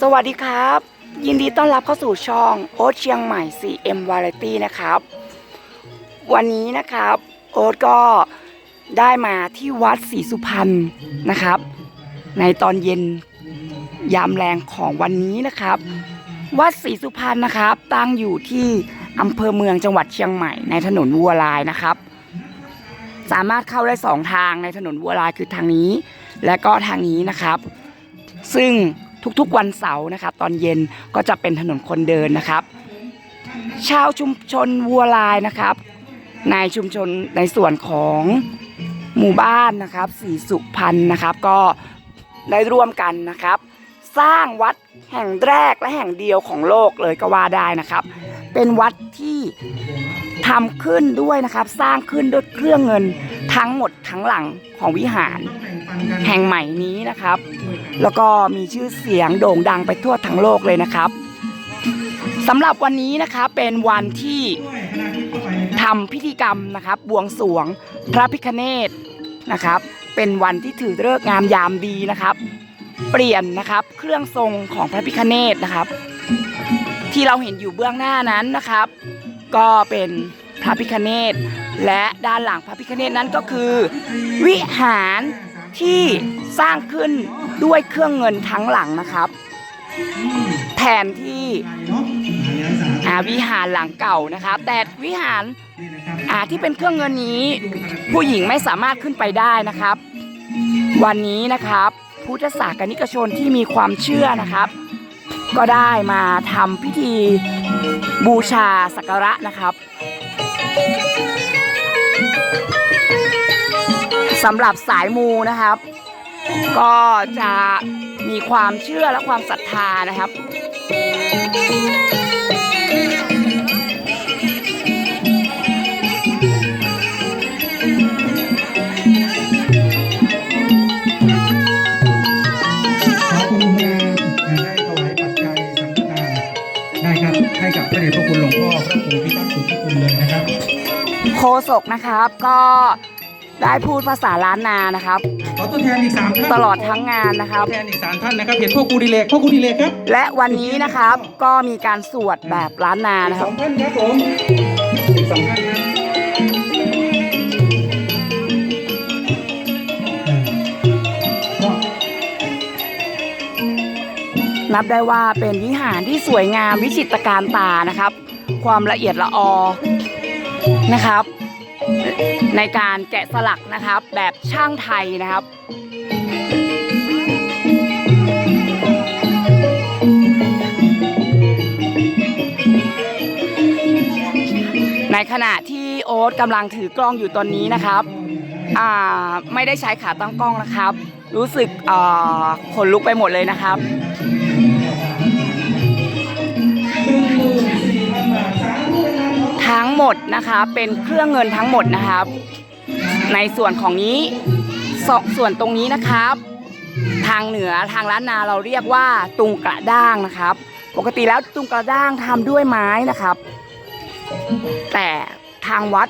สวัสดีครับ ยินดีต้อนรับเข้าสู่ช่องโอ๊ตเชียงใหม่ 4M Variety นะครับ วันนี้นะครับโอ๊ตก็ได้มาที่วัดศรีสุพรรณนะครับ ในตอนเย็นยามแรงของวันนี้นะครับ วัดศรีสุพรรณนะครับ ตั้งอยู่ที่อำเภอเมืองจังหวัดเชียงใหม่ในถนนวัวลายนะครับ สามารถเข้าได้สองทางในถนนวัวลายคือทางนี้ และก็ทางนี้นะครับ ซึ่ง ทุกๆวันเสาร์นะครับตอนเย็นก็จะเป็นถนนคนเดินนะครับ ชาวชุมชนวัวลายนะครับ ในชุมชนในส่วนของหมู่บ้านนะครับสีสุพรรณนะครับ ก็ได้ร่วมกันนะครับ สร้างวัดแห่งแรกและแห่งเดียวของโลกเลยก็ว่าได้นะครับ เป็นวัดที่ ทำขึ้นด้วยนะครับ สร้างขึ้นด้วยเครื่องเงินทั้งหมดทั้งหลังของวิหาร แห่งใหม่นี้นะครับ แล้วก็มีชื่อเสียงโด่งดังไปทั่วทั้งโลกเลยนะครับสำหรับวันนี้นะครับเป็นวันที่ทำพิธีกรรมนะครับบวงสรวงพระพิคเนตนะครับ เป็นวันที่ถือฤกษ์งามยามดีนะครับ เปลี่ยนนะครับเครื่องทรงของพระพิคเนตนะครับ ที่เราเห็นอยู่เบื้องหน้านั้นนะครับ ก็เป็นพระพิคเนตและด้านหลังพระพิคเนตนั้นก็คือ วิหารที่สร้างขึ้นด้วยเครื่องเงินทั้งหลังนะครับ แทนที่วิหารหลังเก่านะครับแต่วิหารที่เป็นเครื่องเงินนี้ ผู้หญิงไม่สามารถขึ้นไปได้นะครับ วันนี้นะครับ พุทธศาสนิกชนที่มีความเชื่อนะครับ ก็ได้มาทำพิธีบูชาสักการะนะครับสำหรับสายมูนะครับ ก็จะมีความเชื่อและความศรัทธานะครับ กนะครับ ก็ได้พูดภาษาล้านนานะครับ ขอตัวแทนอีกสามท่านตลอดทั้งงานนะครับ ตัวแทนอีกสามท่านนะครับเห็นพ่อครูดิเลกพ่อครูดิเลกครับและวันนี้นะครับก็มีการสวดแบบล้านนาอีกนะคสรัอบ งท่านครับผมอีกสองท่านครับก็ นับได้ว่าเป็นวิหารที่สวยงามวิจิตรการตานะครับ ความละเอียดละออนะครับ ในการแกะสลักนะครับ แบบช่างไทยนะครับในขณะที่โอ๊ตกำลังถือกล้องอยู่ตอนนี้นะครับอ่าไม่ได้ใช้ขาตั้งกล้องนะครับ รู้สึกอ่าขนลุกไปหมดเลยนะครับ ทั้งหมดนะคะเป็นเครื่องเงินทั้งหมดนะครับ ในส่วนของนี้สส่วนตรงนี้นะครับ ทางเหนือทางล้านนาเราเรียกว่าตุงกระด้างนะครับ ปกติแล้วตุงกระด้างทำด้วยไม้นะครับ แต่ทางวัด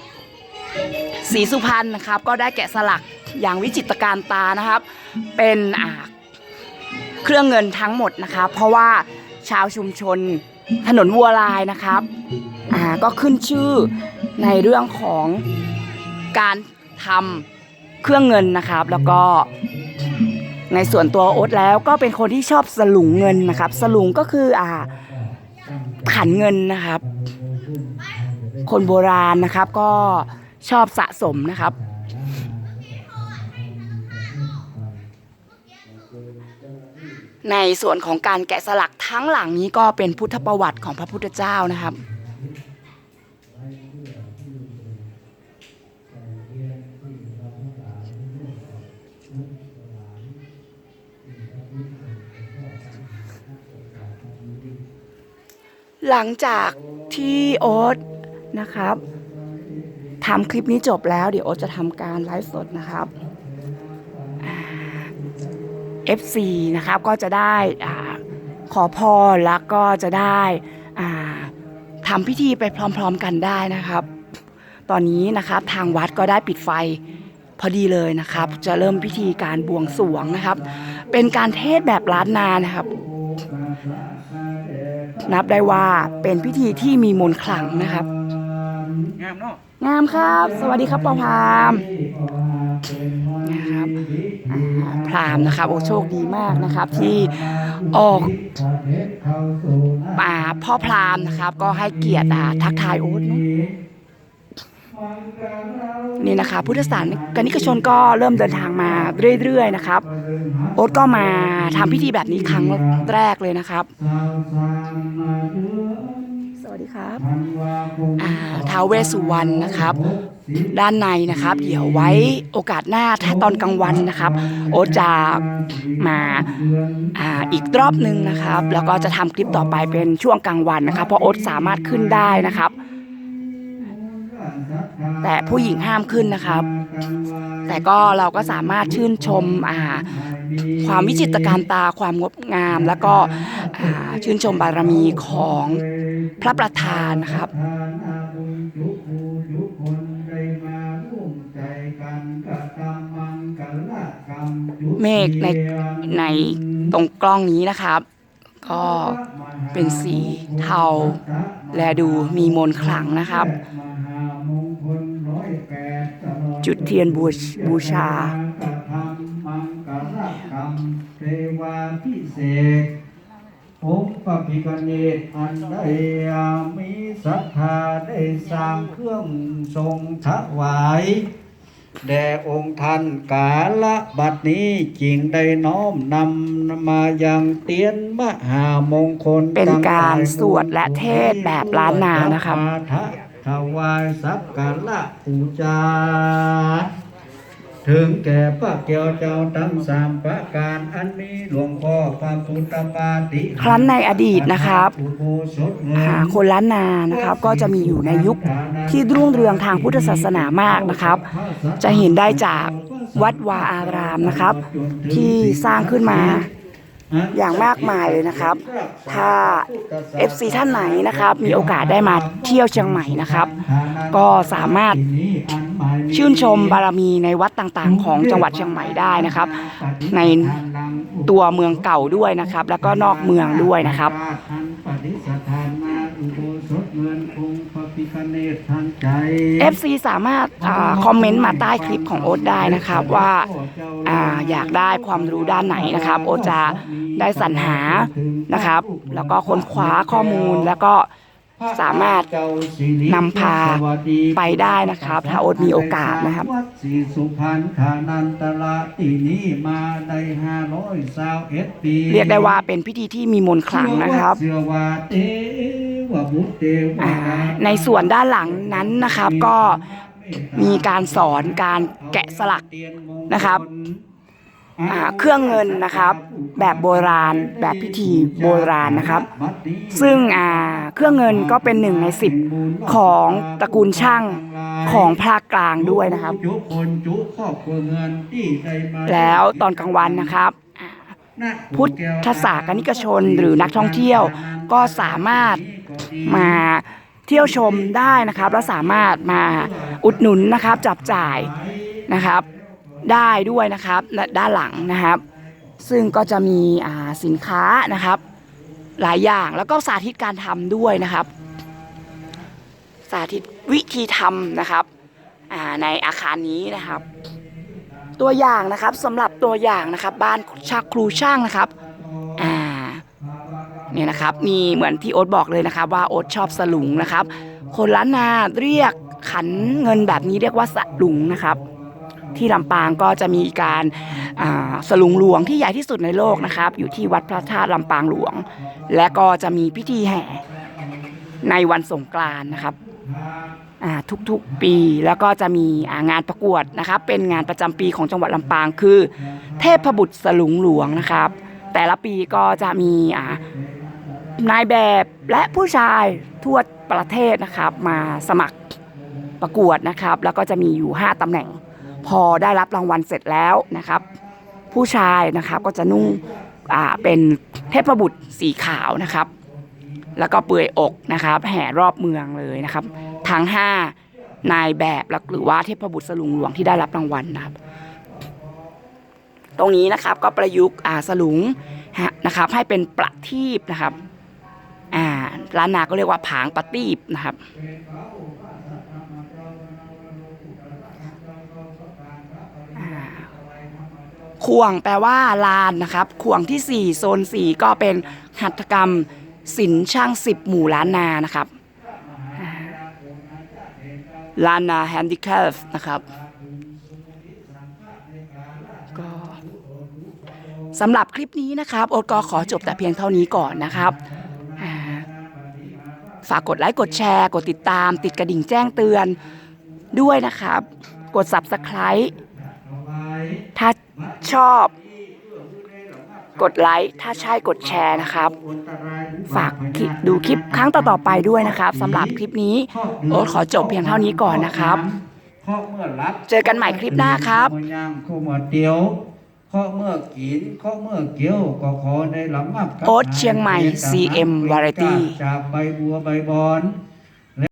ศรีสุพรรณนะครับ ก็ได้แกะสลักอย่างวิจิตรการตานะครับ เป็นเครื่องเงินทั้งหมดนะครับเพราะว่าชาวชุมชน ถนนวัวลายนะครับ อ่า ก็ขึ้นชื่อในเรื่องของการทำเครื่องเงินนะครับ แล้วก็ในส่วนตัวโอ๊ตแล้วก็เป็นคนที่ชอบสลุงเงินนะครับ สลุงก็คืออ่าขันเงินนะครับ คนโบราณนะครับก็ชอบสะสมนะครับ ในส่วนของการแกะสลักทั้งหลังนี้ก็เป็นพุทธประวัติของพระพุทธเจ้านะครับหลังจากที่โอ๊ตนะครับทำคลิปนี้จบแล้วเดี๋ยวโอ๊ตจะทำการไลฟ์สดนะครับ FC นะครับก็จะได้อาขอพรแล้วก็จะได้อ่าทำพิธีไปพร้อมๆกันได้นะครับ ตอนนี้นะครับทางวัดก็ได้ปิดไฟพอดีเลยนะครับ จะเริ่มพิธีการบวงสรวงนะครับ เป็นการเทศแบบล้านนานะครับ นับได้ว่าเป็นพิธีที่มีมนต์ขลังนะครับ งามเนาะงามครับ สวัสดีครับปอพามนะครับอ่า พรามนะครับ โอ้โชคดีมากนะครับที่ออกป่าพ่อพรามนะครับ ก็ให้เกียรติอ่าทักทายโอ๊ตเนอะนี่นะคะ พุทธศาสนิกชนก็เริ่มเดินทางมาเรื่อยๆนะครับ โอ๊ตก็มาทำพิธีแบบนี้ครั้งแรกเลยนะครับ สวัสดีครับอ่าท้าวเวสสุวรรณนะครับ ด้านในนะครับ เดี๋ยวไว้โอกาสหน้าถ้าตอนกลางวันนะครับ โอจะมาอ่าอีกรอบหนึ่งนะครับ แล้วก็จะทำคลิปต่อไปเป็นช่วงกลางวันนะครับ เพราะโอ๊ตสามารถขึ้นได้นะครับ แต่ผู้หญิงห้ามขึ้นนะครับ แต่ก็เราก็สามารถชื่นชมอ่าความวิจิตรการตาความงดงาม แล้วก็ชื่นชมบารมีของพระประธานนะครับ เมฆในในตรงกล้องนี้นะครับ ก็เป็นสีเทา และดูมีมนต์ขลังนะครับ จุดเทียนบูชบูชาเทวาพิเศษองค์ปภิกเนตอันใดมีศรัทธาได้สร้างเครื่องทรงถวาย แด่องค์ท่านกาละบัดนี้จริงได้น้อมนำมายังเตียนมหามงคลเป็นการสวดและเทศน์แบบล้านนานะครับถวายสักการะปูจา ถึงแก่พระเกี่ยวเจ้าทั้งสามประการอันนี้หลวงพ่อพระพุทธปาติครั้นในอดีตนะครับอุโบสถเงิอ่านคนล้านนานะครับก็จะมีอยู่ในยุคที่รุ่งเรืองทางพุทธศาสนามากนะครับ จะเห็นได้จากวัดวาอารามนะครับ ที่สร้างขึ้นมา อย่างมากมายเลยนะครับ ถ้า FC ท่านไหนนะครับ มีโอกาสได้มาเที่ยวเชียงใหม่นะครับ ก็สามารถชื่นชมบารมีในวัดต่างๆ ของจังหวัดเชียงใหม่ได้นะครับ ในตัวเมืองเก่าด้วยนะครับ แล้วก็นอกเมืองด้วยนะครับ FC สามารถอาคอมเมนต์มาใต้คลิปของโอ๊ตได้นะครับว่าอาอยากได้ความรู้ด้านไหนนะครับ โอ๊ตจะได้สรรหานะครับ แล้วก็ค้นคว้าข้อมูลแล้วก็สามารถนำพาไปได้นะครับ ถ้าโอ๊ตมีโอกาสนะครับวัดศรีสุพรรณขานันตละที่นี้มาได้ห้าร้อยสาวเอ็ดปีเรียกได้ว่าเป็นพิธีที่มีมนต์ขลังนะครับ ในส่วนด้านหลังนั้นนะครับก็มีการสอนการแกะสลักนะครับเครื่องเงินนะครับ แบบโบราณแบบพิธีโบราณนะครับ ซึ่งเครื่องเงินก็เป็นหนึ่งในสิบของตระกูลช่างของภาคกลางด้วยนะครับ แล้วตอนกลางวันนะครับ พุทธศาสนิกชนหรือนักท่องเที่ยวก็สามารถมาเที่ยวชมได้นะครับ และสามารถมาอุดหนุนนะครับจับจ่ายนะครับ ได้ด้วยนะครับด้านหลังนะครับ ซึ่งก็จะมีสินค้านะครับ หลายอย่างแล้วก็สาธิตการทำด้วยนะครับ สาธิตวิธีทำนะครับในอาคารนี้นะครับ ตัวอย่างนะครับสำหรับตัวอย่างนะครับ บ้านชักครูช่างนะครับอ่าเนี่ยนะครับมีเหมือนที่โอ๊ตบอกเลยนะครับ ว่าโอ๊ตชอบสลุงนะครับ คนล้านนาเรียกขันเงินแบบนี้เรียกว่าสลุงนะครับ ที่ลำปางก็จะมีการอ่าสลุงหลวงที่ใหญ่ที่สุดในโลกนะครับ อยู่ที่วัดพระธาตุลำปางหลวง และก็จะมีพิธีแห่ในวันสงกรานต์นะครับ ทุกๆปีแล้วก็จะมีงานประกวดนะครับเป็นงานประจำปีของจังหวัดลำปางคือ เทพบุตรสลุงหลวงนะครับ แต่ละปีก็จะมีนายแบบและผู้ชายทั่วประเทศนะครับมาสมัครประกวดนะครับ แล้วก็จะมีอยู่ 5ตำแหน่ง พอได้รับรางวัลเสร็จแล้วนะครับ ผู้ชายนะครับก็จะนุ่งเป็นเทพบุตรสีขาวนะครับ แล้วก็เปลือยอกนะครับ แห่รอบเมืองเลยนะครับ ทั้ง5นายแบบหรือว่าเทพบุตรสลุงหลวงที่ได้รับรางวัลนะครับ ตรงนี้นะครับก็ประยุกต์อ่าสลุงฮะนะครับ ให้เป็นประทีปนะครับอ่าล้านนาก็เรียกว่าผางประทีปนะครับอ่วงแปลว่าลานนะครับควงที่ 4 โซน 4 ก็เป็นหัตถกรรมศิลป์ช่างสิบหมู่ล้านนานะครับ ลานาแฮนดิแคฟนะครับ ก็สำหรับคลิปนี้นะครับโอ๊ตก็ขอจบแต่เพียงเท่านี้ก่อนนะครับ ฝากกดไลค์กดแชร์ กดติดตาม ติดกระดิ่งแจ้งเตือนด้วยนะครับ กด Subscribe ถ้าชอบ กดไลค์ ถ้าใช่กดแชร์นะครับ ฝากคลิปดูคลิปครั้งต่อๆไปด้วยนะครับสำหรับคลิปนี้โอ๊ตขอจบเพียงเท่านี้ก่อนนะครับข้อเมื่อรับเจอกันใหม่คลิปหน้าครับข้อเมื่อย่างข้อเมื่อเตียวข้อเมื่อกินข้อเมื่อเกี่ยวก็ขอได้หลังมับกับโอ๊ตเชียงใหม่หา CM Variety จากใบบัวใบบอน